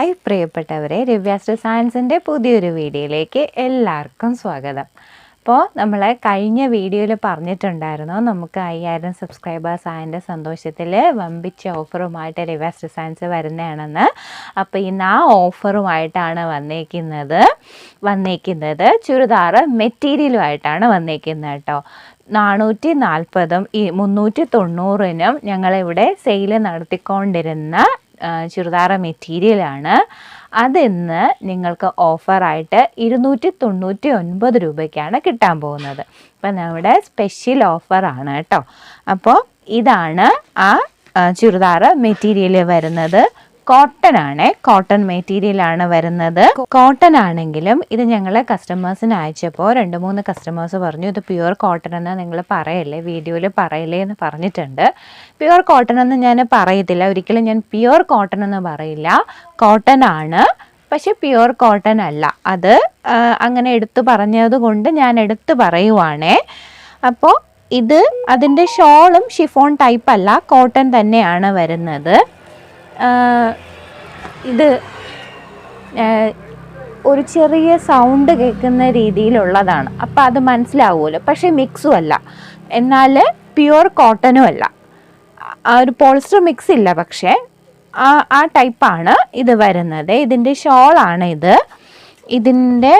Hi പ്രിയപ്പെട്ടവരെ രവ്യാസ്ത്ര സയൻസിന്റെ പുതിയൊരു വീഡിയോയിലേക്ക് എല്ലാവർക്കും സ്വാഗതം. അപ്പോൾ നമ്മൾ കഴിഞ്ഞ വീഡിയോയിൽ പറഞ്ഞിട്ടുണ്ടായിരുന്നു നമുക്ക് അയ്യായിരം സബ്സ്ക്രൈബേഴ്സ് ആയതിന്റെ സന്തോഷത്തിൽ വമ്പിച്ച ഓഫറുമായിട്ട് രവ്യാസ്ത്ര സയൻസ് വരുന്നതാണെന്ന്. അപ്പോൾ ഇന്ന് ആ ഓഫറുമായിട്ടാണ് വന്നേക്കുന്നത്. വന്നേക്കുന്നത് ചുരിദാർ മെറ്റീരിയലുമായിട്ടാണ് വന്നേക്കുന്നത് കേട്ടോ. നാനൂറ്റി നാൽപ്പതും ഈ മുന്നൂറ്റി തൊണ്ണൂറിനും ഞങ്ങളിവിടെ സെയിൽ നടത്തിക്കൊണ്ടിരുന്ന ചുരിദാർ മെറ്റീരിയലാണ് അതിന്ന് നിങ്ങൾക്ക് ഓഫറായിട്ട് ഇരുന്നൂറ്റി തൊണ്ണൂറ്റി ഒൻപത് രൂപയ്ക്കാണ് കിട്ടാൻ പോകുന്നത്. അപ്പം നമ്മുടെ സ്പെഷ്യൽ ഓഫറാണ് കേട്ടോ അപ്പോൾ ഇതാണ് ആ ചുരിദാർ മെറ്റീരിയൽ വരുന്നത്. കോട്ടൺ ആണ്. കോട്ടൺ മെറ്റീരിയൽ ആണ് വരുന്നത്. കോട്ടൺ ആണെങ്കിലും ഇത് ഞങ്ങൾ കസ്റ്റമേഴ്സിന് അയച്ചപ്പോൾ രണ്ട് മൂന്ന് കസ്റ്റമേഴ്സ് പറഞ്ഞു ഇത് പ്യുവർ കോട്ടൺ എന്ന് നിങ്ങൾ പറയല്ലേ? വീഡിയോയിൽ പറയല്ലേ? എന്ന് പറഞ്ഞിട്ടുണ്ട്. പ്യുവർ കോട്ടൺ എന്ന് ഞാൻ പറയത്തില്ല. ഒരിക്കലും ഞാൻ പ്യുവർ കോട്ടൺ എന്ന് പറയില്ല. കോട്ടൺ ആണ്. പക്ഷെ പ്യുവർ കോട്ടൺ അല്ല. അത് അങ്ങനെ എടുത്തു പറഞ്ഞത് കൊണ്ട് ഞാൻ എടുത്തു പറയുവാണേ. അപ്പോൾ ഇത് അതിന്റെ ഷോളും ഷിഫോൺ ടൈപ്പ് അല്ല. കോട്ടൺ തന്നെയാണ് വരുന്നത്. ഇത് ഒരു ചെറിയ സൗണ്ട് കേൾക്കുന്ന രീതിയിലുള്ളതാണ്. അപ്പോൾ അത് മനസ്സിലാവുമല്ലോ. പക്ഷേ മിക്സും അല്ല. എന്നാൽ പ്യുവർ കോട്ടനും അല്ല. ആ ഒരു പോളിസ്റ്റർ മിക്സ് ഇല്ല പക്ഷേ ആ ആ ടൈപ്പാണ് ഇത് വരുന്നത്. ഇതിന്റെ ഷോളാണ് ഇത്. ഇതിന്റെ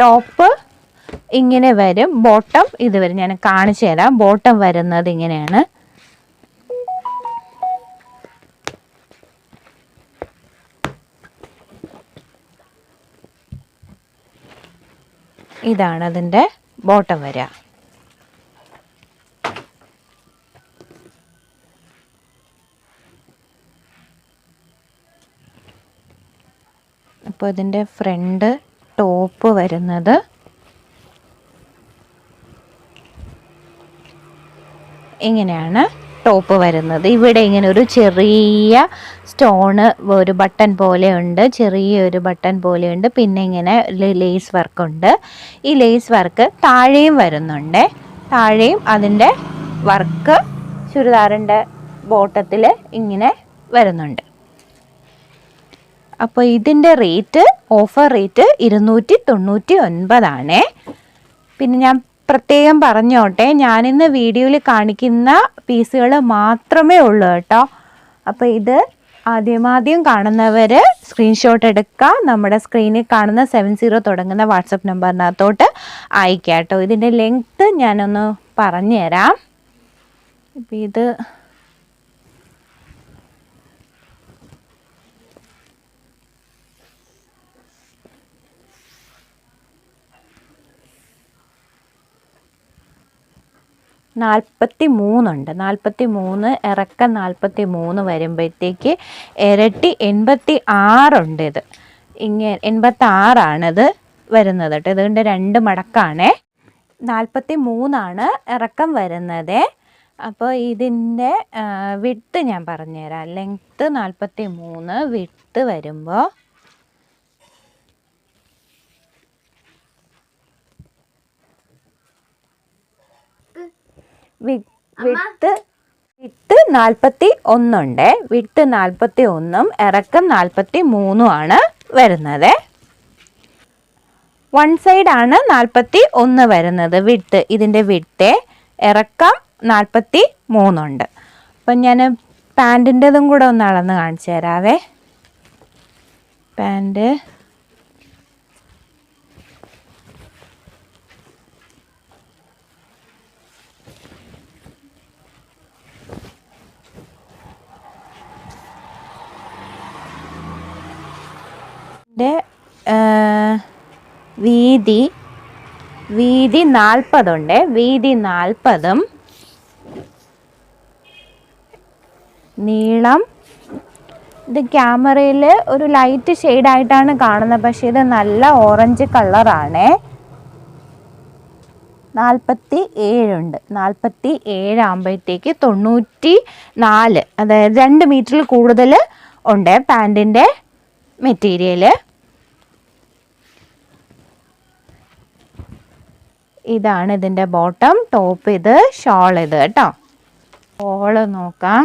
ടോപ്പ് ഇങ്ങനെ വരും. ബോട്ടം ഇത് വരും. ഞാൻ കാണിച്ചു തരാം. ബോട്ടം വരുന്നത് ഇങ്ങനെയാണ്. ഇതാണ് അതിന്റെ ബോട്ടം വരിക അപ്പോൾ ഇതിന്റെ ഫ്രണ്ട് ടോപ്പ് വരുന്നത് ഇങ്ങനെയാണ്. ടോപ്പ് വരുന്നത്. ഇവിടെ ഇങ്ങനെ ഒരു ചെറിയ സ്റ്റോണ് ഒരു ബട്ടൺ പോലെയുണ്ട്. ചെറിയൊരു ബട്ടൺ പോലെയുണ്ട്. പിന്നെ ഇങ്ങനെ ലേസ് വർക്കുണ്ട് ഈ ലേസ് വർക്ക് താഴെയും വരുന്നുണ്ട്. താഴെയും അതിന്റെ വർക്ക് ചുരിദാറിന്റെ ബോട്ടത്തിൽ ഇങ്ങനെ വരുന്നുണ്ട്. അപ്പോൾ ഇതിന്റെ റേറ്റ് ഓഫർ റേറ്റ് ഇരുന്നൂറ്റി തൊണ്ണൂറ്റി ഒൻപതാണേ. പിന്നെ ഞാൻ പ്രത്യേകം പറഞ്ഞോട്ടെ. ഞാനിന്ന് വീഡിയോയിൽ കാണിക്കുന്ന പീസുകൾ മാത്രമേ ഉള്ളൂ കേട്ടോ. അപ്പോൾ ഇത് ആദ്യമാദ്യം കാണുന്നവർ സ്ക്രീൻഷോട്ട് എടുക്കുക നമ്മുടെ സ്ക്രീനിൽ കാണുന്ന സെവൻ സീറോ തുടങ്ങുന്ന വാട്സപ്പ് നമ്പറിനകത്തോട്ട് അയക്കാം കേട്ടോ. ഇതിന്റെ ലെങ്ത്ത് ഞാനൊന്ന് പറഞ്ഞുതരാം. ഇപ്പം ഇത് നാൽപ്പത്തി മൂന്നുണ്ട് നാൽപ്പത്തി മൂന്ന് ഇറക്കം നാൽപ്പത്തി മൂന്ന് വരുമ്പോഴത്തേക്ക് ഇരട്ടി എൺപത്തി ആറുണ്ട് ഇത്. ഇങ്ങനെ എൺപത്തി ആറാണിത് വരുന്നത് കേട്ടോ. ഇതുകൊണ്ട് രണ്ട് മടക്കാണേ. നാൽപ്പത്തി മൂന്നാണ് ഇറക്കം വരുന്നത്. അപ്പോൾ ഇതിന്റെ വിട്ട് ഞാൻ പറഞ്ഞുതരാം. ലെങ്ത്ത് നാൽപ്പത്തി മൂന്ന് വിട്ട് വരുമ്പോൾ വിട്ട് വിട്ട് നാൽപ്പത്തി ഒന്നുണ്ട്. വിട്ട് നാൽപ്പത്തി ഒന്നും ഇറക്കം നാൽപ്പത്തി മൂന്നും ആണ് വരുന്നത്. വൺ സൈഡാണ് നാൽപ്പത്തി ഒന്ന് വരുന്നത്. വിട്ട് ഇതിന്റെ വിട്ട്. ഇറക്കം നാൽപ്പത്തി മൂന്നുണ്ട്. അപ്പം ഞാൻ പാന്റിന്റെതും കൂടെ ഒന്ന് അളന്ന് കാണിച്ചു തരാവേ. പാന്റ് ന്റെ വീതി വീതി നാൽപ്പതുണ്ട്. വീതി നാൽപ്പതും നീളം. ഇത് ക്യാമറയിൽ ഒരു ലൈറ്റ് ഷെയ്ഡായിട്ടാണ് കാണുന്നത്. പക്ഷേ ഇത് നല്ല ഓറഞ്ച് കളറാണ് നാൽപ്പത്തി ഏഴുണ്ട് നാൽപ്പത്തി ഏഴാകുമ്പോഴത്തേക്ക് തൊണ്ണൂറ്റി നാല് അതായത് രണ്ട് മീറ്ററിൽ കൂടുതൽ ഉണ്ട് പാന്റിന്റെ മെറ്റീരിയൽ ഇതാണ് ഇതിന്റെ ബോട്ടം ടോപ്പ് ഇത് ഷോൾ ഇത് കേട്ടോ. ഷോൾ നോക്കാം.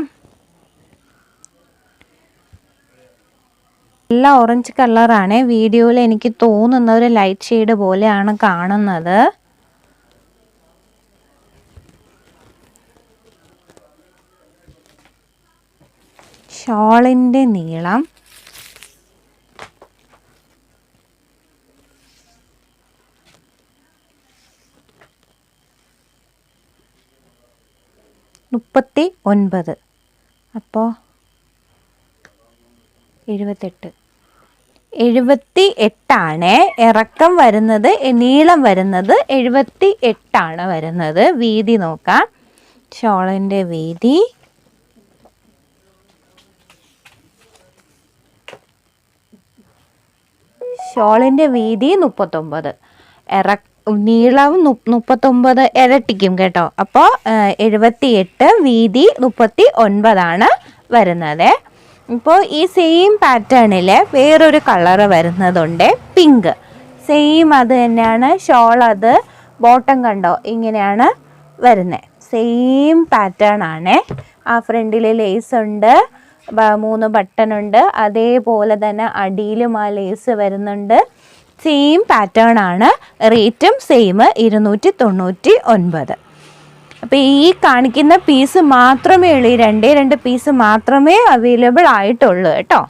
നല്ല ഓറഞ്ച് കളറാണ് വീഡിയോയിൽ എനിക്ക് തോന്നുന്ന ഒരു ലൈറ്റ് ഷെയ്ഡ് പോലെയാണ് കാണുന്നത്. ഷോളിന്റെ നീളം മുപ്പത്തി ഒൻപത് അപ്പോൾ എഴുപത്തെട്ട്. എഴുപത്തി എട്ടാണ് ഇറക്കം വരുന്നത് നീളം വരുന്നത്. എഴുപത്തി എട്ടാണ് വരുന്നത്. വീതി നോക്കാം. ഷോളിന്റെ വീതി. ഷോളിന്റെ വീതി മുപ്പത്തൊമ്പത്. ഇറ നീളവും മുപ്പത്തൊമ്പത് ഇരട്ടിക്കും കേട്ടോ. അപ്പോൾ എഴുപത്തി എട്ട് വീതി മുപ്പത്തി ഒൻപതാണ് വരുന്നത്. ഇപ്പോൾ ഈ സെയിം പാറ്റേണിൽ വേറൊരു കളറ് വരുന്നതുണ്ട് പിങ്ക് സെയിം അത് തന്നെയാണ് ഷോൾ അത് ബോട്ടം കണ്ടോ? ഇങ്ങനെയാണ് വരുന്നത് സെയിം പാറ്റേൺ ആണ്. ആ ഫ്രണ്ടിൽ ലേസ് ഉണ്ട് മൂന്ന് ബട്ടൺ ഉണ്ട്. അതേപോലെ തന്നെ അടിയിലും ആ ലേസ് വരുന്നുണ്ട്. സെയിം പാറ്റേൺ ആണ് റേറ്റും സെയിം ഇരുന്നൂറ്റി തൊണ്ണൂറ്റി ഒൻപത് അപ്പോൾ ഈ കാണിക്കുന്ന പീസ് മാത്രമേ ഉള്ളൂ ഈ രണ്ടേ രണ്ട് പീസ് മാത്രമേ അവൈലബിൾ ആയിട്ടുള്ളൂ കേട്ടോ.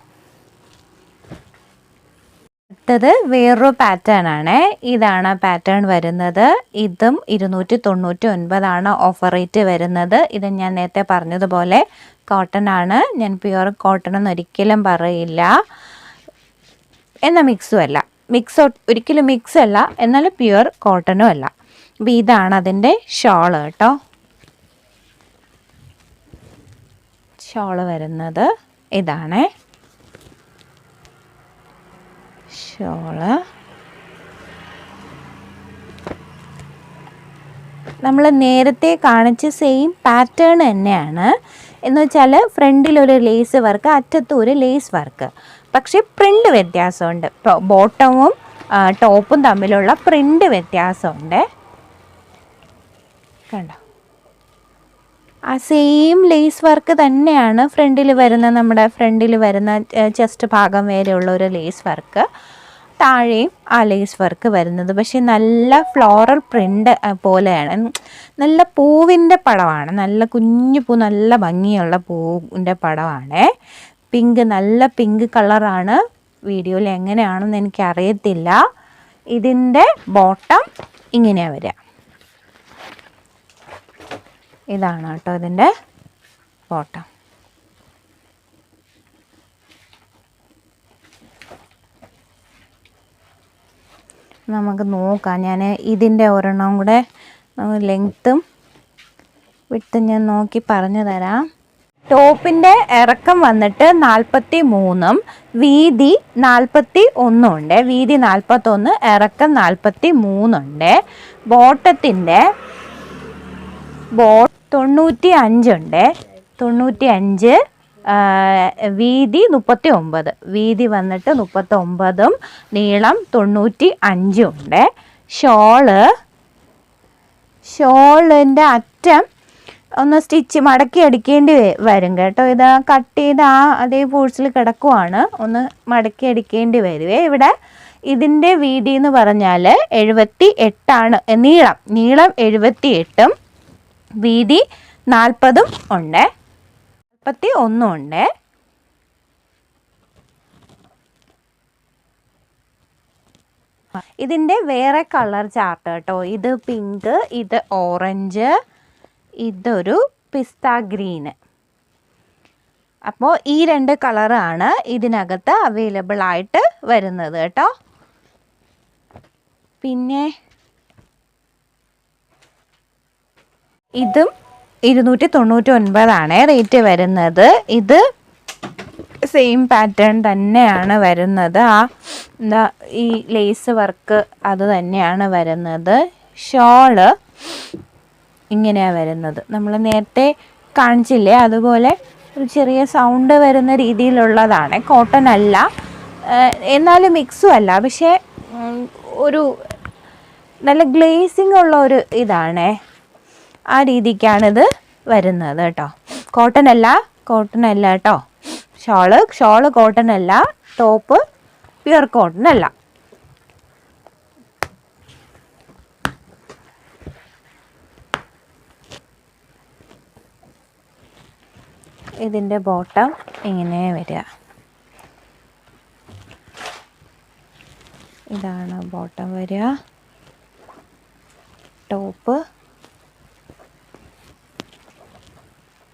അടുത്തത് വേറൊരു പാറ്റേൺ ആണ്. ഇതാണ് പാറ്റേൺ വരുന്നത്. ഇതും ഇരുന്നൂറ്റി തൊണ്ണൂറ്റി ഒൻപതാണ് ഓഫർ റേറ്റ് വരുന്നത്. ഇത് ഞാൻ നേരത്തെ പറഞ്ഞതുപോലെ കോട്ടൺ ആണ്. ഞാൻ പ്യുവർ കോട്ടൺ എന്ന് ഒരിക്കലും പറയില്ല. എന്നാൽ മിക്സും അല്ല. മിക്സ് ഒരിക്കലും മിക്സ് അല്ല എന്നാൽ പ്യുവർ കോട്ടനും അല്ല. അപ്പം ഇതാണ് അതിന്റെ ഷോൾ കേട്ടോ. ഷോൾ വരുന്നത് ഇതാണ്. ഷോൾ നമ്മൾ നേരത്തെ കാണിച്ച സെയിം പാറ്റേൺ തന്നെയാണ്. എന്ന് വെച്ചാൽ ഫ്രണ്ടിലൊരു ലേസ് വർക്ക് അറ്റത്തും ഒരു ലേസ് വർക്ക് പക്ഷേ പ്രിന്റ് വ്യത്യാസമുണ്ട്. ബോട്ടവും ടോപ്പും തമ്മിലുള്ള പ്രിന്റ് വ്യത്യാസമുണ്ട്. കണ്ടോ? ആ സെയിം ലേസ് വർക്ക് തന്നെയാണ് ഫ്രണ്ടിൽ വരുന്ന നമ്മുടെ ഫ്രണ്ടിൽ വരുന്ന ചെസ്റ്റ് ഭാഗം വരെയുള്ള ഒരു ലേസ് വർക്ക് താഴെയും ആ ലേസ് വർക്ക് വരുന്നത്. പക്ഷേ നല്ല ഫ്ലോറൽ പ്രിന്റ് പോലെയാണ്. നല്ല പൂവിന്റെ പടമാണ് നല്ല കുഞ്ഞു പൂ നല്ല ഭംഗിയുള്ള പൂവിന്റെ പടമാണ് പിങ്ക് നല്ല പിങ്ക് കളറാണ്. വീഡിയോയിൽ എങ്ങനെയാണെന്ന് എനിക്കറിയത്തില്ല. ഇതിന്റെ ബോട്ടം ഇങ്ങനെയാണ് വരിക. ഇതാണ് കേട്ടോ ഇതിന്റെ ബോട്ടം. നമുക്ക് നോക്കാം. ഞാൻ ഇതിന്റെ ഒരെണ്ണം കൂടെ ലെങ്ത്തും വിട്ട് ഞാൻ നോക്കി പറഞ്ഞു തരാം. ടോപ്പിന്റെ ഇറക്കം വന്നിട്ട് നാൽപ്പത്തി മൂന്നും വീതി നാൽപ്പത്തി ഒന്നുണ്ട് വീതി നാൽപ്പത്തൊന്ന് ഇറക്കം നാൽപ്പത്തി മൂന്നുണ്ട് ബോട്ടത്തിന്റെ ബോ തൊണ്ണൂറ്റി അഞ്ചുണ്ട് തൊണ്ണൂറ്റി അഞ്ച് വീതി മുപ്പത്തി ഒമ്പത് വീതി വന്നിട്ട് മുപ്പത്തി ഒമ്പതും നീളം തൊണ്ണൂറ്റി അഞ്ചും ഉണ്ട് ഷോൾ ഷോളിന്റെ അറ്റം ഒന്ന് സ്റ്റിച്ച് മടക്കി അടിക്കേണ്ടി വരും കേട്ടോ. ഇത് കട്ട് ചെയ്ത് ആ അതേ ഫോഴ്സിൽ കിടക്കുവാണ്. ഒന്ന് മടക്കി അടിക്കേണ്ടി വരുവേ. ഇവിടെ ഇതിന്റെ വീതി എന്ന് പറഞ്ഞാൽ എഴുപത്തി എട്ടാണ് നീളം. നീളം എഴുപത്തി എട്ടും വീതി നാൽപ്പതും ഉണ്ട്. നാൽപ്പത്തി ഒന്നും ഉണ്ട്. ഇതിന്റെ വേറെ കളർ ചാർട്ട് കേട്ടോ. ഇത് പിങ്ക് ഇത് ഓറഞ്ച് ഇതൊരു പിസ്ത ഗ്രീന്. അപ്പോൾ ഈ രണ്ട് കളറാണ് ഇതിനകത്ത് അവൈലബിൾ ആയിട്ട് വരുന്നത് കേട്ടോ. പിന്നെ ഇതും ഇരുന്നൂറ്റി തൊണ്ണൂറ്റി ഒൻപതാണ് റേറ്റ് വരുന്നത്. ഇത് സെയിം പാറ്റേൺ തന്നെയാണ് വരുന്നത്. ആ എന്താ ഈ ലേസ് വർക്ക് അത് തന്നെയാണ് വരുന്നത്. ഷോൾ ഇങ്ങനെയാണ് വരുന്നത്. നമ്മൾ നേരത്തെ കാണിച്ചില്ലേ? അതുപോലെ ഒരു ചെറിയ സൗണ്ട് വരുന്ന രീതിയിലുള്ളതാണ്. കോട്ടൺ അല്ല. എന്നാലും മിക്സും അല്ല. പക്ഷേ ഒരു നല്ല ഗ്ലേസിംഗ് ഉള്ള ഒരു ഇതാണേ. ആ രീതിക്കാണിത് വരുന്നത് കേട്ടോ. കോട്ടൺ അല്ല. കോട്ടൺ അല്ല കേട്ടോ. ഷോൾ ഷോൾ കോട്ടൺ അല്ല. ടോപ്പ് പ്യുവർ കോട്ടൺ അല്ല. ഇതിന്റെ ബോട്ടം ഇങ്ങനെ വരിക. ഇതാണ് ബോട്ടം വരിക. ടോപ്പ്.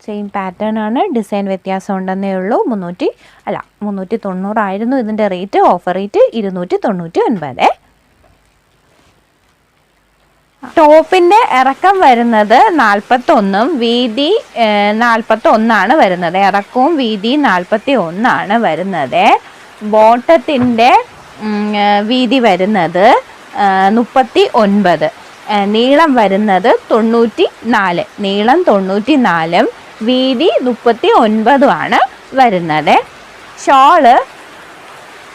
സെയിം പാറ്റേൺ ആണ്. ഡിസൈൻ വ്യത്യാസം ഉണ്ടെന്നേ ഉള്ളൂ. മുന്നൂറ്റി അല്ല മുന്നൂറ്റി തൊണ്ണൂറായിരുന്നു ഇതിന്റെ റേറ്റ് ഓഫർ റേറ്റ് ഇരുന്നൂറ്റി തൊണ്ണൂറ്റി ഒൻപത്. ടോപ്പിന്റെ ഇറക്കം വരുന്നത് നാൽപ്പത്തൊന്നും വീതി നാൽപ്പത്തൊന്നാണ് വരുന്നത്. ഇറക്കവും വീതി നാൽപ്പത്തി ഒന്നാണ് വരുന്നത് ബോട്ടത്തിന്റെ വീതി വരുന്നത് മുപ്പത്തി ഒൻപത് നീളം വരുന്നത് തൊണ്ണൂറ്റി നാല് നീളം തൊണ്ണൂറ്റി നാലും വീതി മുപ്പത്തി ഒൻപതുമാണ് വരുന്നത്. ഷോൾ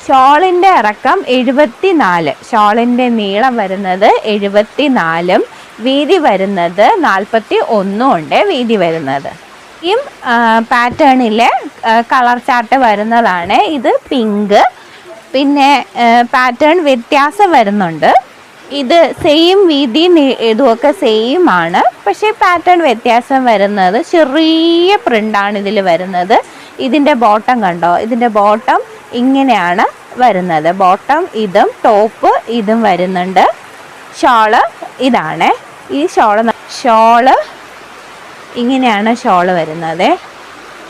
ഷോളിന്റെ ഇറക്കം എഴുപത്തി നാല് ഷോളിന്റെ നീളം വരുന്നത് എഴുപത്തി നാലും വീതി വരുന്നത് നാൽപ്പത്തി ഒന്നും ഉണ്ട് വീതി വരുന്നത് ഈ പാറ്റേണിലെ കളർ ചാർട്ട് വരുന്നതാണ്. ഇത് പിങ്ക് പിന്നെ പാറ്റേൺ വ്യത്യാസം വരുന്നുണ്ട്. ഇത് സെയിം വീതി ഇതുമൊക്കെ സെയിം ആണ്. പക്ഷേ പാറ്റേൺ വ്യത്യാസം വരുന്നത് ചെറിയ പ്രിന്റാണ് ഇതിൽ വരുന്നത്. ഇതിന്റെ ബോട്ടം കണ്ടോ? ഇതിന്റെ ബോട്ടം ഇങ്ങനെയാണ് വരുന്നത്. ബോട്ടം ഇതും ടോപ്പ് ഇതും വരുന്നുണ്ട്. ഷോൾ ഇതാണ്. ഈ ഷോൾ ഷോൾ ഇങ്ങനെയാണ് ഷോൾ വരുന്നത്.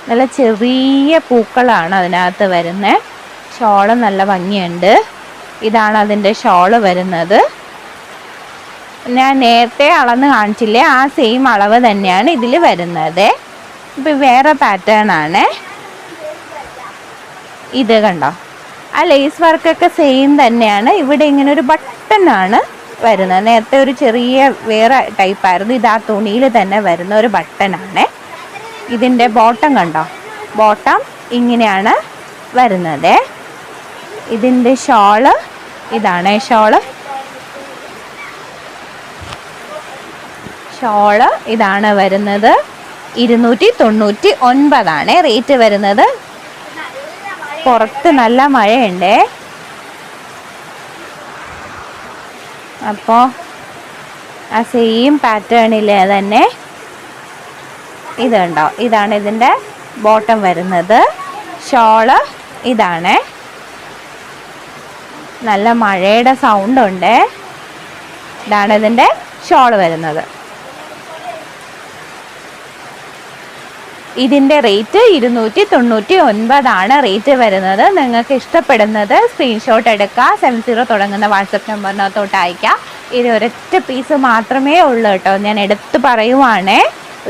നല്ല ചെറിയ പൂക്കളാണ് അതിനകത്ത് വരുന്നത് ഷോൾ നല്ല ഭംഗിയുണ്ട്. ഇതാണ് അതിന്റെ ഷോൾ വരുന്നത്. ഞാൻ നേരത്തെ അളന്ന് കാണിച്ചില്ലേ ആ സെയിം അളവ് തന്നെയാണ് ഇതിൽ വരുന്നത്. ഇപ്പം വേറെ പാറ്റേൺ ആണ്. ഇത് കണ്ടോ? ആ ലേസ് വർക്കൊക്കെ സെയിം തന്നെയാണ്. ഇവിടെ ഇങ്ങനെ ഒരു ബട്ടൺ ആണ്. വരുന്നത്. നേരത്തെ ഒരു ചെറിയ വേറെ ടൈപ്പായിരുന്നു ഇത് ആ തുണിയിൽ തന്നെ വരുന്ന ഒരു ബട്ടനാണ് ഇതിന്റെ ബോട്ടം കണ്ടോ? ബോട്ടം ഇങ്ങനെയാണ് വരുന്നത്. ഇതിന്റെ ഷോൾ ഇതാണ്. ഷോൾ ഷോൾ ഇതാണ് വരുന്നത്. ഇരുന്നൂറ്റി തൊണ്ണൂറ്റി ഒൻപതാണ് റേറ്റ് വരുന്നത്. പുറത്ത് നല്ല മഴയുണ്ട്. അപ്പോൾ ആ സെയിം പാറ്റേണിൽ തന്നെ ഇതുണ്ടോ? ഇതാണ് ഇതിന്റെ ബോട്ടം വരുന്നത്. ഷോൾ ഇതാണ്. നല്ല മഴയുടെ സൗണ്ട് ഉണ്ട്. ഇതാണ് ഇതിന്റെ ഷോൾ വരുന്നത്. ഇതിന്റെ റേറ്റ് ഇരുന്നൂറ്റി തൊണ്ണൂറ്റി ഒൻപതാണ് റേറ്റ് വരുന്നത്. നിങ്ങൾക്ക് ഇഷ്ടപ്പെടുന്നത് സ്ക്രീൻഷോട്ട് എടുക്കുക സെവൻ സീറോ തുടങ്ങുന്ന വാട്സപ്പ് നമ്പറിനകത്തോട്ട് അയക്കാം. ഇത് ഒരൊറ്റ പീസ് മാത്രമേ ഉള്ളൂ കേട്ടോ. ഞാൻ എടുത്ത് പറയുവാണേ.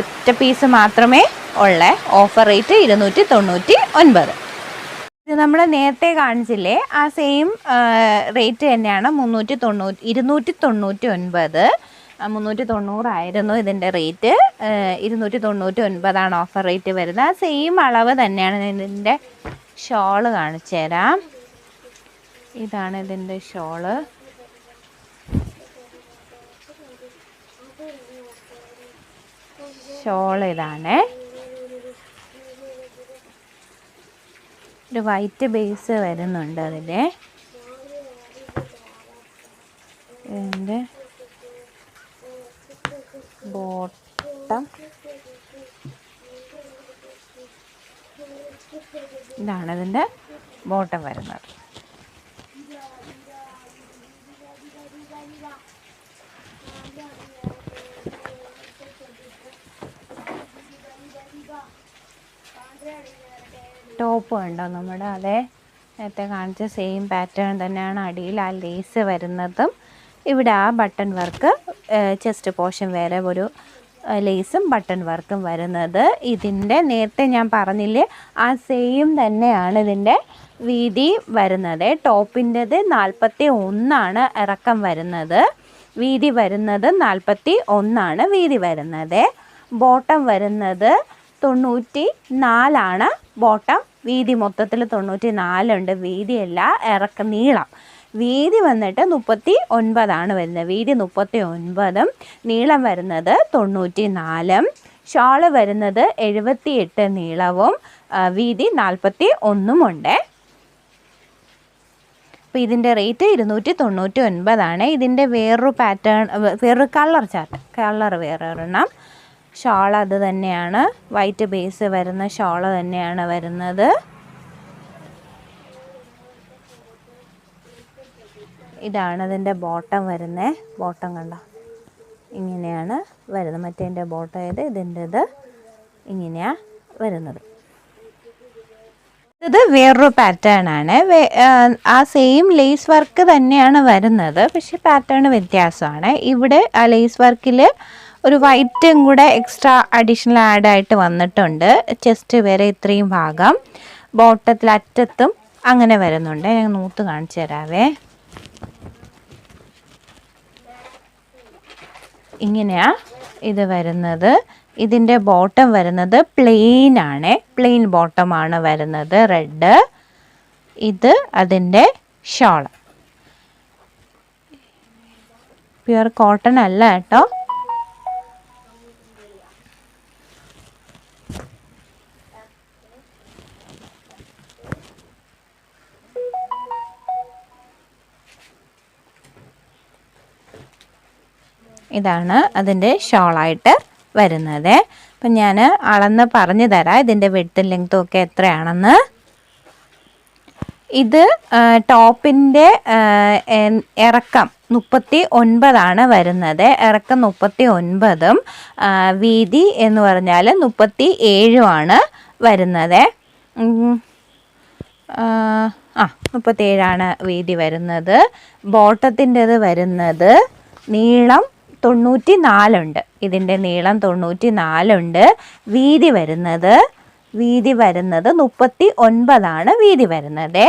ഒറ്റ പീസ് മാത്രമേ ഉള്ള. ഓഫർ റേറ്റ് ഇരുന്നൂറ്റി തൊണ്ണൂറ്റി ഒൻപത് ഇത് നമ്മൾ നേരത്തെ കാണിച്ചില്ലേ? ആ സെയിം റേറ്റ് തന്നെയാണ് മുന്നൂറ്റി തൊണ്ണൂറ്റി ഇരുന്നൂറ്റി തൊണ്ണൂറ്റി ഒൻപത് മുന്നൂറ്റി തൊണ്ണൂറായിരുന്നു ഇതിന്റെ റേറ്റ്. ഇരുന്നൂറ്റി തൊണ്ണൂറ്റി ഒൻപതാണ് ഓഫർ റേറ്റ് വരുന്നത് സെയിം അളവ് തന്നെയാണ് ഇതിന്റെ ഷോൾ കാണിച്ചു തരാം. ഇതാണ് ഇതിന്റെ ഷോൾ ഷോൾ ഇതാണ്. ഒരു വൈറ്റ് ബേസ് വരുന്നുണ്ട് അതിന്റെ ഇതിന്റെ ബോട്ടം ഇതാണ് ഇതിന്റെ ബോട്ടം വരുന്നത്. ടോപ്പ് കണ്ടോ നമ്മുടെ അതേ നേരത്തെ കാണിച്ച സെയിം പാറ്റേൺ തന്നെയാണ് അടിയിൽ ആ ലേസ് വരുന്നതും. ഇവിടെ ആ ബട്ടൺ വർക്ക് ചെസ്റ്റ് പോർഷൻ വേറെ ഒരു ലേസും ബട്ടൺ വർക്കും വരുന്നത്. ഇതിന്റെ നേരത്തെ ഞാൻ പറഞ്ഞില്ലേ ആ സെയിം തന്നെയാണ് ഇതിന്റെ വീതി വരുന്നത്. ടോപ്പിന്റെത് നാൽപ്പത്തി ഒന്നാണ് ഇറക്കം വരുന്നത്. വീതി വരുന്നത് നാൽപ്പത്തി ഒന്നാണ് വീതി വരുന്നത്. ബോട്ടം വരുന്നത് തൊണ്ണൂറ്റി നാലാണ് ബോട്ടം വീതി മൊത്തത്തിൽ തൊണ്ണൂറ്റി നാലുണ്ട് വീതിയല്ല ഇറക്ക നീളം. വീതി വന്നിട്ട് മുപ്പത്തി ഒൻപതാണ് വരുന്നത്. വീതി മുപ്പത്തി ഒൻപതും നീളം വരുന്നത് തൊണ്ണൂറ്റി നാലും ഷോൾ വരുന്നത് എഴുപത്തി എട്ട് നീളവും വീതി നാൽപ്പത്തി ഒന്നുമുണ്ട് അപ്പോൾ ഇതിന്റെ റേറ്റ് ഇരുന്നൂറ്റി തൊണ്ണൂറ്റി ഒൻപതാണ് ഇതിന്റെ വേറൊരു പാറ്റേൺ വേറൊരു കളർ ചാർട്ട് കളർ വേറെ ഒരെണ്ണം. ഷാൾ അത് തന്നെയാണ്. വൈറ്റ് ബേസ് വരുന്ന ഷാൾ തന്നെയാണ് വരുന്നത്. ഇതാണ് ഇതിന്റെ ബോട്ടം വരുന്നത് ബോട്ടം കണ്ടോ? ഇങ്ങനെയാണ് വരുന്നത്. മറ്റേതിന്റെ ബോട്ടം ഇത് ഇതിന്റെത് ഇങ്ങനെയാണ് വരുന്നത്. ഇത് വേറൊരു പാറ്റേൺ ആണ്. ആ, സെയിം ലേസ് വർക്ക് തന്നെയാണ് വരുന്നത് പക്ഷേ പാറ്റേൺ വ്യത്യാസമാണ്. ഇവിടെ ആ ലേസ് വർക്കിൽ ഒരു വൈറ്റും കൂടെ എക്സ്ട്രാ അഡീഷണൽ ആഡ് ആയിട്ട് വന്നിട്ടുണ്ട്. ചെസ്റ്റ് വരെ ഇത്രയും ഭാഗം ബോട്ടത്തിൽ അറ്റത്തും അങ്ങനെ വരുന്നുണ്ട്. ഞാൻ നൂത്ത് കാണിച്ചു തരാവേ. ഇങ്ങനെയാ ഇത് വരുന്നത്. ഇതിന്റെ ബോട്ടം വരുന്നത് പ്ലെയിൻ ആണ്. പ്ലെയിൻ ബോട്ടമാണ് വരുന്നത് റെഡ് ഇത് അതിന്റെ ഷോൾ പ്യുവർ കോട്ടൺ അല്ല കേട്ടോ. ഇതാണ് അതിന്റെ ഷോളായിട്ട് വരുന്നത്. അപ്പം ഞാൻ അളന്ന് പറഞ്ഞു തരാം. ഇതിന്റെ വെട്ടും ലെങ്ത്തും ഒക്കെ എത്രയാണെന്ന്. ഇത് ടോപ്പിന്റെ ഇറക്കം മുപ്പത്തി ഒൻപതാണ് വരുന്നത്. ഇറക്കം മുപ്പത്തി ഒൻപതും വീതി എന്ന് പറഞ്ഞാൽ മുപ്പത്തി ഏഴുമാണ് വരുന്നത് ആ മുപ്പത്തേഴാണ് വീതി വരുന്നത്. ബോട്ടത്തിന്റെത് വരുന്നത്. നീളം തൊണ്ണൂറ്റി നാലുണ്ട് ഇതിന്റെ നീളം തൊണ്ണൂറ്റി നാലുണ്ട് വീതി വരുന്നത് വീതി വരുന്നത് മുപ്പത്തി ഒൻപതാണ് വീതി വരുന്നത്.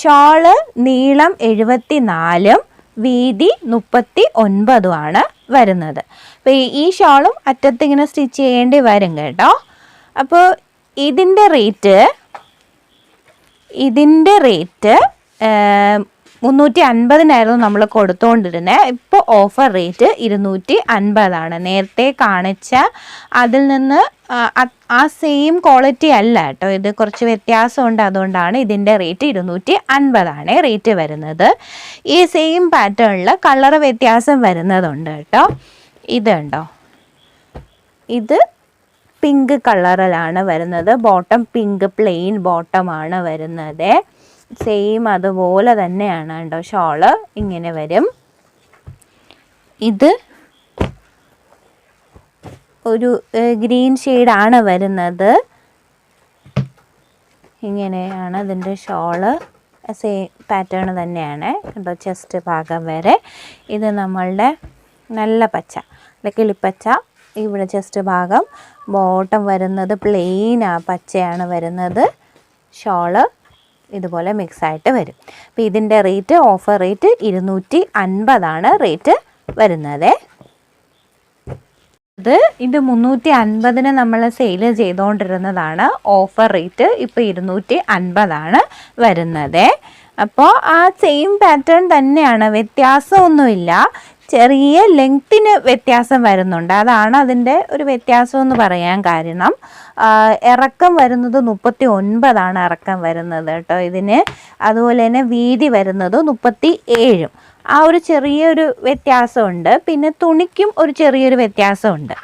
ഷോൾ നീളം എഴുപത്തി നാലും വീതി മുപ്പത്തി ഒൻപതുമാണ് വരുന്നത്. അപ്പോൾ ഈ ഷോളും അറ്റത്തിങ്ങനെ സ്റ്റിച്ച് ചെയ്യേണ്ടി വരും കേട്ടോ. അപ്പോൾ ഇതിന്റെ റേറ്റ് ഇതിന്റെ റേറ്റ് മുന്നൂറ്റി അൻപതിനായിരുന്നു നമ്മൾ കൊടുത്തുകൊണ്ടിരുന്നത് ഇപ്പോൾ ഓഫർ റേറ്റ് ഇരുന്നൂറ്റി അൻപതാണ് നേരത്തെ കാണിച്ച അതിൽ നിന്ന് ആ, സെയിം ക്വാളിറ്റി അല്ല കേട്ടോ. ഇത് കുറച്ച് വ്യത്യാസമുണ്ട് അതുകൊണ്ടാണ് ഇതിന്റെ റേറ്റ് ഇരുന്നൂറ്റി അൻപതാണ് റേറ്റ് വരുന്നത്. ഈ സെയിം പാറ്റേണിൽ കളർ വ്യത്യാസം വരുന്നതുണ്ട് കേട്ടോ. ഇതുണ്ടോ ഇത് പിങ്ക് കളറിലാണ് വരുന്നത്. ബോട്ടം പിങ്ക് പ്ലെയിൻ ബോട്ടമാണ് വരുന്നത്. സെയിം അതുപോലെ തന്നെയാണ് കേട്ടോ. ഷോൾ ഇങ്ങനെ വരും. ഇത് ഒരു ഗ്രീൻ ഷെയ്ഡാണ് വരുന്നത്. ഇങ്ങനെയാണ് ഇതിന്റെ ഷോൾ. സെയിം പാറ്റേൺ തന്നെയാണ്. കേട്ടോ ചെസ്റ്റ് ഭാഗം വരെ. ഇത് നമ്മളുടെ നല്ല പച്ച അല്ല കിളിപ്പച്ച. ഇവിടെ ചെസ്റ്റ് ഭാഗം. ബോട്ടം വരുന്നത് പ്ലെയിൻ ആ പച്ചയാണ് വരുന്നത്. ഷോൾ ഇതുപോലെ മിക്സ് ആയിട്ട് വരും. അപ്പോൾ ഇതിന്റെ റേറ്റ് ഓഫർ റേറ്റ് ഇരുന്നൂറ്റി അൻപതാണ് റേറ്റ് വരുന്നത്. ഇത് ഇത് മുന്നൂറ്റി അൻപതിന് നമ്മൾ സെയിൽ ചെയ്തുകൊണ്ടിരുന്നതാണ് ഓഫർ റേറ്റ് ഇപ്പോൾ ഇരുന്നൂറ്റി അൻപതാണ് വരുന്നത്. അപ്പോൾ ആ സെയിം പാറ്റേൺ തന്നെയാണ്. വ്യത്യാസമൊന്നുമില്ല. ചെറിയ ലെങ്ത്തിന് വ്യത്യാസം വരുന്നുണ്ട്. അതാണ് അതിന്റെ ഒരു വ്യത്യാസം എന്ന് പറയാൻ കാരണം. ഇറക്കം വരുന്നത് മുപ്പത്തി ഒൻപതാണ് ഇറക്കം വരുന്നത് കേട്ടോ ഇതിന്. അതുപോലെ തന്നെ വീതി വരുന്നത് മുപ്പത്തി ഏഴും ആ ഒരു ചെറിയൊരു വ്യത്യാസമുണ്ട്. പിന്നെ തുണിക്കും ഒരു ചെറിയൊരു വ്യത്യാസമുണ്ട്.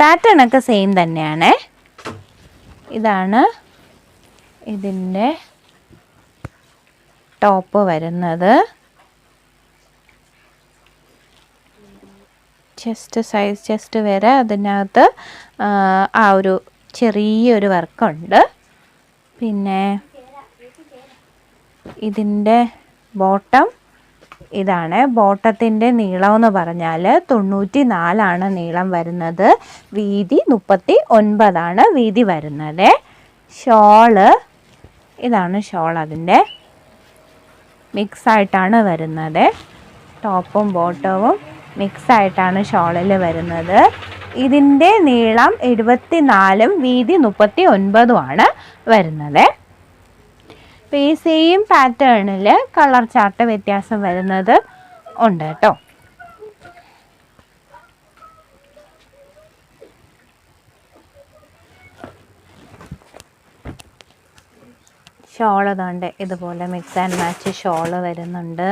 പാറ്റേൺ ഒക്കെ സെയിം തന്നെയാണ്. ഇതാണ് ഇതിന്റെ ടോപ്പ് വരുന്നത്. ചെസ്റ്റ് സൈസ് ചെസ്റ്റ് വരെ അതിനകത്ത് ആ, ഒരു ചെറിയൊരു വർക്കുണ്ട്. പിന്നെ ഇതിന്റെ ബോട്ടം ഇതാണ് ബോട്ടത്തിന്റെ നീളം എന്ന് പറഞ്ഞാൽ തൊണ്ണൂറ്റി നാലാണ് നീളം വരുന്നത്. വീതി മുപ്പത്തി ഒൻപതാണ് വീതി വരുന്നത്. ഷോൾ ഇതാണ് ഷോൾ അതിന്റെ മിക്സായിട്ടാണ് വരുന്നത്. ടോപ്പും ബോട്ടവും മിക്സ് ആയിട്ടാണ് ഷോളിൽ വരുന്നത്. ഇതിന്റെ നീളം എഴുപത്തി നാലും വീതി മുപ്പത്തി ഒൻപതുമാണ് വരുന്നത്. അപ്പോൾ ഈ സെയിം പാറ്റേണിൽ കളർ ചാർട്ട് വ്യത്യാസം വരുന്നത് ഉണ്ട് കേട്ടോ. ഷോൾ ഇതുണ്ട് ഇതുപോലെ മിക്സ് ആൻഡ് മാച്ച് ഷോൾ വരുന്നുണ്ട്.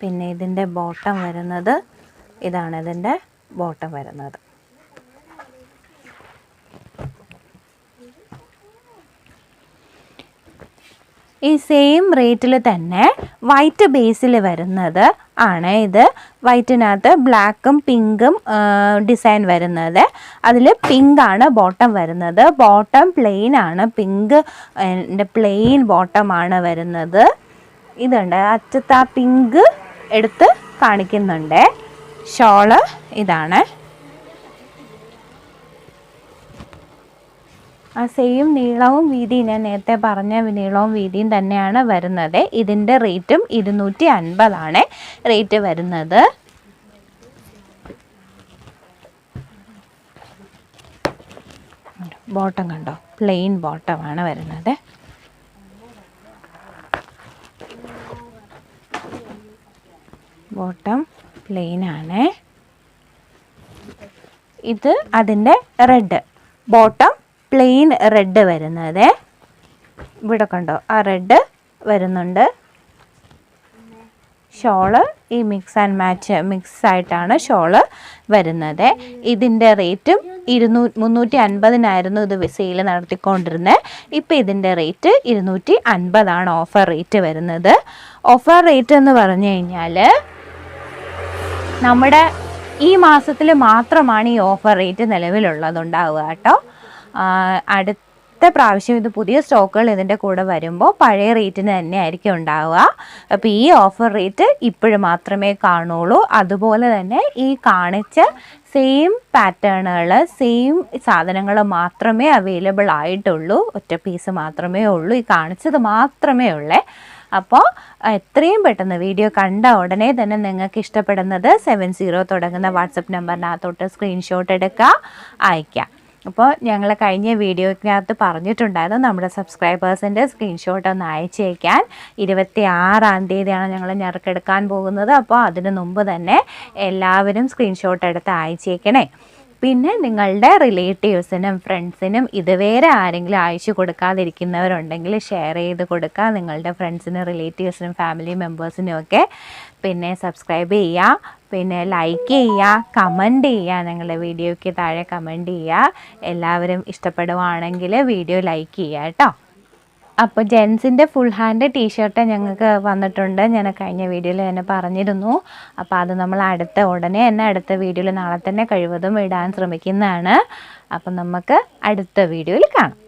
പിന്നെ ഇതിന്റെ ബോട്ടം വരുന്നത് ഇതാണ് ഇതിന്റെ ബോട്ടം വരുന്നത്. ഈ സെയിം റേറ്റിൽ തന്നെ വൈറ്റ് ബേസിൽ വരുന്നത് ആണ് ഇത്. വൈറ്റിനകത്ത് ബ്ലാക്കും പിങ്കും ഡിസൈൻ വരുന്നത്. അതിൽ പിങ്കാണ് ബോട്ടം വരുന്നത്. ബോട്ടം പ്ലെയിൻ ആണ് പിങ്ക് പ്ലെയിൻ ബോട്ടമാണ് വരുന്നത്. ഇതുണ്ട്. അറ്റത്ത് ആ പിങ്ക് എടുത്ത് കാണിക്കുന്നുണ്ട്. ഷോൾ ഇതാണ്. ആ സെയിം നീളവും വീതിയും ഞാൻ നേരത്തെ പറഞ്ഞ നീളവും വീതിയും തന്നെയാണ് വരുന്നത്. ഇതിന്റെ റേറ്റും ഇരുന്നൂറ്റി അൻപതാണ് റേറ്റ് വരുന്നത്. ബോട്ടം കണ്ടോ? പ്ലെയിൻ ബോട്ടമാണ് വരുന്നത്. ബോട്ടം പ്ലെയിൻ ആണ്. ഇത് അതിന്റെ റെഡ് ബോട്ടം പ്ലെയിൻ റെഡ് വരുന്നത്. ഇവിടെ കണ്ടോ ആ റെഡ് വരുന്നുണ്ട്. ഷോൾ ഈ മിക്സ് ആൻഡ് മാച്ച് മിക്സ് ആയിട്ടാണ് ഷോൾ വരുന്നത്. ഇതിന്റെ റേറ്റും ഇരുന്നൂ മുന്നൂറ്റി അൻപതിനായിരുന്നു ഇത് സെയിൽ നടത്തിക്കൊണ്ടിരുന്നത് ഇപ്പോൾ ഇതിന്റെ റേറ്റ് ഇരുന്നൂറ്റി അൻപതാണ് ഓഫർ റേറ്റ് വരുന്നത്. ഓഫർ റേറ്റ് എന്ന് പറഞ്ഞു കഴിഞ്ഞാൽ നമ്മുടെ ഈ മാസത്തിൽ മാത്രമാണ് ഈ ഓഫർ റേറ്റ് നിലവിലുള്ളതുണ്ടാവുക കേട്ടോ. അടുത്ത പ്രാവശ്യം ഇത് പുതിയ സ്റ്റോക്കുകൾ ഇതിന്റെ കൂടെ വരുമ്പോൾ പഴയ റേറ്റിന് തന്നെ ആയിരിക്കും ഉണ്ടാവുക. അപ്പോൾ ഈ ഓഫർ റേറ്റ് ഇപ്പോഴും മാത്രമേ കാണുള്ളൂ അതുപോലെ തന്നെ ഈ കാണിച്ച സെയിം പാറ്റേണുകൾ സെയിം സാധനങ്ങൾ മാത്രമേ അവൈലബിൾ ആയിട്ടുള്ളൂ. ഒറ്റ പീസ് മാത്രമേ ഉള്ളൂ. ഈ കാണിച്ചത് മാത്രമേ ഉള്ളേ. അപ്പോൾ എത്രയും പെട്ടെന്ന് വീഡിയോ കണ്ട ഉടനെ തന്നെ നിങ്ങൾക്ക് ഇഷ്ടപ്പെടുന്നത് സെവൻ സീറോ തുടങ്ങുന്ന വാട്സപ്പ് നമ്പറിനകത്തോട്ട് സ്ക്രീൻഷോട്ട് എടുക്കുക അയയ്ക്കുക അപ്പോൾ ഞങ്ങൾ കഴിഞ്ഞ വീഡിയോയ്ക്കകത്ത് പറഞ്ഞിട്ടുണ്ടായിരുന്നു നമ്മുടെ സബ്സ്ക്രൈബേഴ്സിന്റെ സ്ക്രീൻഷോട്ട് ഒന്ന് അയച്ചേക്കാൻ ഇരുപത്തി ആറാം തീയതിയാണ് ഞങ്ങൾ ഞെറുക്കെടുക്കാൻ പോകുന്നത്. അപ്പോൾ അതിന് മുമ്പ് തന്നെ എല്ലാവരും സ്ക്രീൻഷോട്ട് എടുത്ത് അയച്ചേക്കണേ പിന്നെ നിങ്ങളുടെ റിലേറ്റീവ്സിനും ഫ്രണ്ട്സിനും ഇതുവരെ ആരെങ്കിലും അയച്ചു കൊടുക്കാതിരിക്കുന്നവരുണ്ടെങ്കിൽ ഷെയർ ചെയ്ത് കൊടുക്കുക. നിങ്ങളുടെ ഫ്രണ്ട്സിനും റിലേറ്റീവ്സിനും ഫാമിലി മെമ്പേഴ്സിനും ഒക്കെ പിന്നെ സബ്സ്ക്രൈബ് ചെയ്യുക. പിന്നെ ലൈക്ക് ചെയ്യുക കമന്റ് ചെയ്യുക. ഞങ്ങളുടെ വീഡിയോയ്ക്ക് താഴെ കമന്റ് ചെയ്യുക. എല്ലാവരും ഇഷ്ടപ്പെടുവാണെങ്കിൽ വീഡിയോ ലൈക്ക് ചെയ്യുക കേട്ടോ. അപ്പോൾ ജെൻസിന്റെ ഫുൾ ഹാൻഡ് ടീഷർട്ട് ഞങ്ങൾക്ക് വന്നിട്ടുണ്ട്. ഞാൻ കഴിഞ്ഞ വീഡിയോയിൽ തന്നെ പറഞ്ഞിരുന്നു. അപ്പോൾ അത് നമ്മൾ അടുത്ത ഉടനെ തന്നെ അടുത്ത വീഡിയോയിൽ നാളെ തന്നെ കഴിവതും ഇടാൻ ശ്രമിക്കുന്നതാണ്. അപ്പം നമുക്ക് അടുത്ത വീഡിയോയിൽ കാണാം.